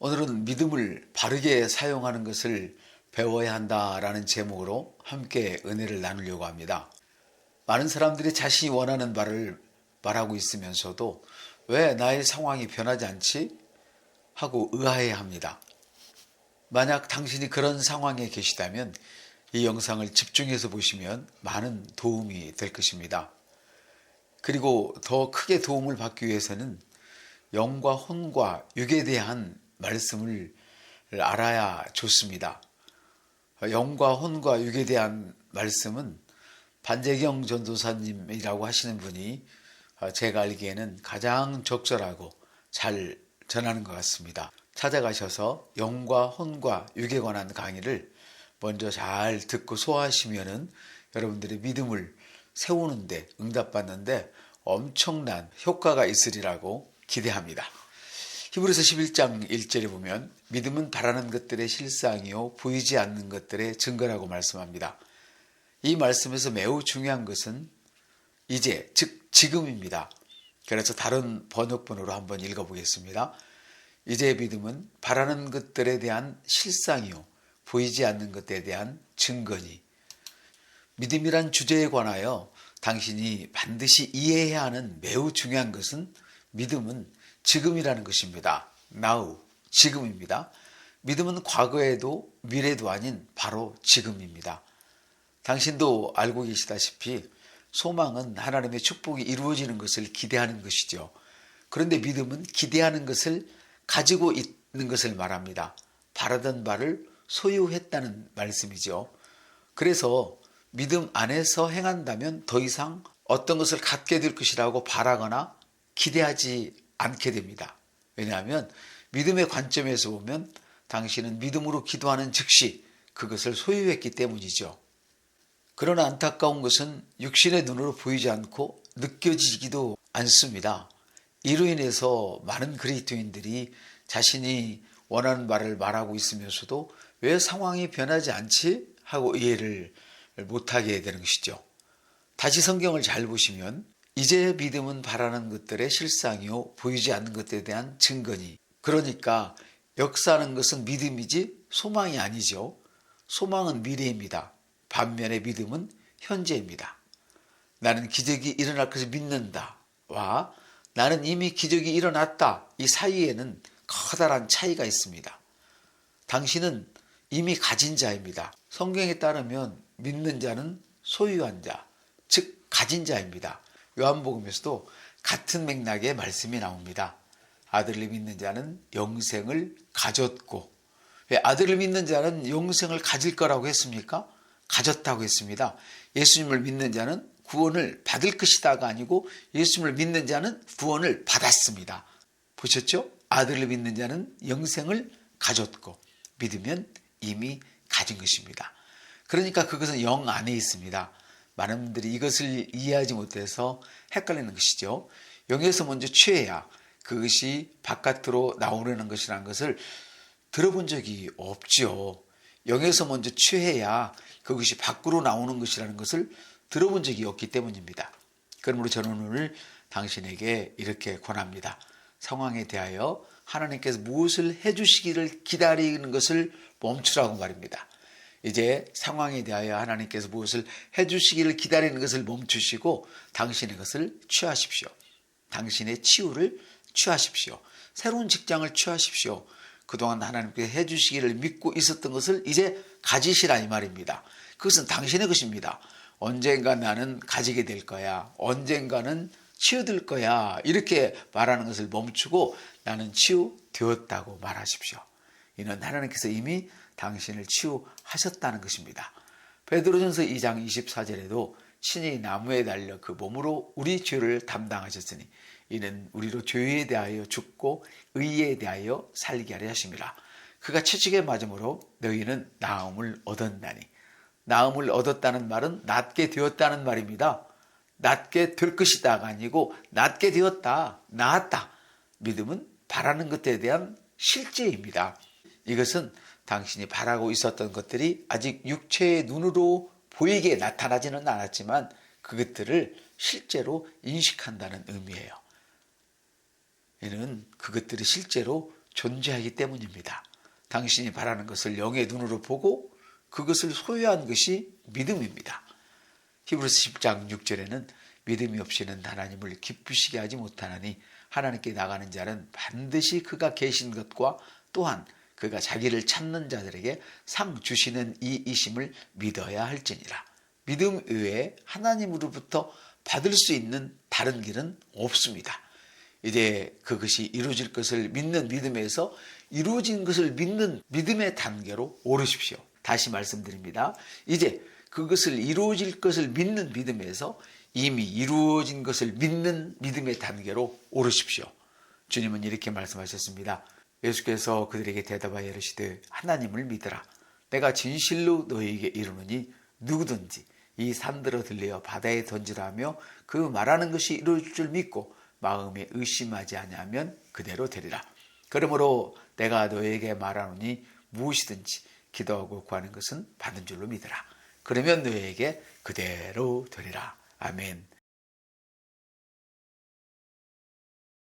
오늘은 믿음을 바르게 사용하는 것을 배워야 한다라는 제목으로 함께 은혜를 나누려고 합니다. 많은 사람들이 자신이 원하는 바를 말하고 있으면서도 왜 나의 상황이 변하지 않지? 하고 의아해 합니다. 만약 당신이 그런 상황에 계시다면 이 영상을 집중해서 보시면 많은 도움이 될 것입니다. 그리고 더 크게 도움을 받기 위해서는 영과 혼과 육에 대한 말씀을 알아야 좋습니다. 영과 혼과 육에 대한 말씀은 반재경 전도사님이라고 하시는 분이 제가 알기에는 가장 적절하고 잘 전하는 것 같습니다. 찾아가셔서 영과 혼과 육에 관한 강의를 먼저 잘 듣고 소화하시면은 여러분들의 믿음을 세우는데 응답받는데 엄청난 효과가 있으리라고 기대합니다. 히브리서 11장 1절에 보면 믿음은 바라는 것들의 실상이요 보이지 않는 것들의 증거라고 말씀합니다. 이 말씀에서 매우 중요한 것은 이제 즉 지금입니다. 그래서 다른 번역본으로 한번 읽어보겠습니다. 이제 믿음은 바라는 것들에 대한 실상이요 보이지 않는 것에 대한 증거니 믿음이란 주제에 관하여 당신이 반드시 이해해야 하는 매우 중요한 것은 믿음은 지금이라는 것입니다. now, 지금입니다. 믿음은 과거에도 미래도 아닌 바로 지금입니다. 당신도 알고 계시다시피 소망은 하나님의 축복이 이루어지는 것을 기대하는 것이죠. 그런데 믿음은 기대하는 것을 가지고 있는 것을 말합니다. 바라던 바를 소유했다는 말씀이죠. 그래서 믿음 안에서 행한다면 더 이상 어떤 것을 갖게 될 것이라고 바라거나 기대하지 않게 됩니다. 왜냐하면 믿음의 관점에서 보면 당신은 믿음으로 기도하는 즉시 그것을 소유했기 때문이죠. 그러나 안타까운 것은 육신의 눈으로 보이지 않고 느껴지기도 않습니다. 이로 인해서 많은 그리스도인들이 자신이 원하는 말을 말하고 있으면서도 왜 상황이 변하지 않지? 하고 이해를 못하게 되는 것이죠. 다시 성경을 잘 보시면 이제 믿음은 바라는 것들의 실상이요 보이지 않는 것들에 대한 증거니 그러니까 역사하는 것은 믿음이지 소망이 아니죠. 소망은 미래입니다. 반면에 믿음은 현재입니다. 나는 기적이 일어날 것을 믿는다 와 나는 이미 기적이 일어났다 이 사이에는 커다란 차이가 있습니다. 당신은 이미 가진 자입니다. 성경에 따르면 믿는 자는 소유한 자, 즉 가진 자입니다. 요한복음에서도 같은 맥락의 말씀이 나옵니다. 아들을 믿는 자는 영생을 가졌고 왜 아들을 믿는 자는 영생을 가질 거라고 했습니까? 가졌다고 했습니다. 예수님을 믿는 자는 구원을 받을 것이다가 아니고 예수님을 믿는 자는 구원을 받았습니다. 보셨죠? 아들을 믿는 자는 영생을 가졌고 믿으면 이미 가진 것입니다. 그러니까 그것은 영 안에 있습니다. 많은 분들이 이것을 이해하지 못해서 헷갈리는 것이죠. 영에서 먼저 취해야 그것이 바깥으로 나오려는 것이라는 것을 들어본 적이 없죠. 영에서 먼저 취해야 그것이 밖으로 나오는 것이라는 것을 들어본 적이 없기 때문입니다. 그러므로 저는 오늘 당신에게 이렇게 권합니다. 상황에 대하여 하나님께서 무엇을 해주시기를 기다리는 것을 멈추라고 말입니다. 이제 상황에 대하여 하나님께서 무엇을 해주시기를 기다리는 것을 멈추시고 당신의 것을 취하십시오. 당신의 치유를 취하십시오. 새로운 직장을 취하십시오. 그동안 하나님께서 해주시기를 믿고 있었던 것을 이제 가지시라 이 말입니다. 그것은 당신의 것입니다. 언젠가 나는 가지게 될 거야. 언젠가는 치유될 거야. 이렇게 말하는 것을 멈추고 나는 치유되었다고 말하십시오. 이는 하나님께서 이미 당신을 치유하셨다는 것입니다. 베드로전서 2장 24절에도 신이 나무에 달려 그 몸으로 우리 죄를 담당하셨으니 이는 우리로 죄에 대하여 죽고 의에 대하여 살게 하려 하심이라. 그가 채찍에 맞음으로 너희는 나음을 얻었나니 나음을 얻었다는 말은 낫게 되었다는 말입니다. 낫게 될 것이다가 아니고 낫게 되었다, 나았다. 믿음은 바라는 것에 대한 실제입니다. 이것은 당신이 바라고 있었던 것들이 아직 육체의 눈으로 보이게 나타나지는 않았지만 그것들을 실제로 인식한다는 의미예요. 이는 그것들이 실제로 존재하기 때문입니다. 당신이 바라는 것을 영의 눈으로 보고 그것을 소유한 것이 믿음입니다. 히브리서 10장 6절에는 믿음이 없이는 하나님을 기쁘시게 하지 못하나니 하나님께 나가는 자는 반드시 그가 계신 것과 또한 그가 자기를 찾는 자들에게 상 주시는 이 이심을 믿어야 할지니라. 믿음 외에 하나님으로부터 받을 수 있는 다른 길은 없습니다. 이제 그것이 이루어질 것을 믿는 믿음에서 이루어진 것을 믿는 믿음의 단계로 오르십시오. 다시 말씀드립니다. 이제 그것을 이루어질 것을 믿는 믿음에서 이미 이루어진 것을 믿는 믿음의 단계로 오르십시오. 주님은 이렇게 말씀하셨습니다. 예수께서 그들에게 대답하여 이르시되 하나님을 믿으라. 내가 진실로 너희에게 이르노니 누구든지 이 산들어 들려 바다에 던지라 하며 그 말하는 것이 이루어질 줄 믿고 마음에 의심하지 아니하면 그대로 되리라. 그러므로 내가 너에게 말하노니 무엇이든지 기도하고 구하는 것은 받은 줄로 믿으라. 그러면 너에게 그대로 되리라. 아멘.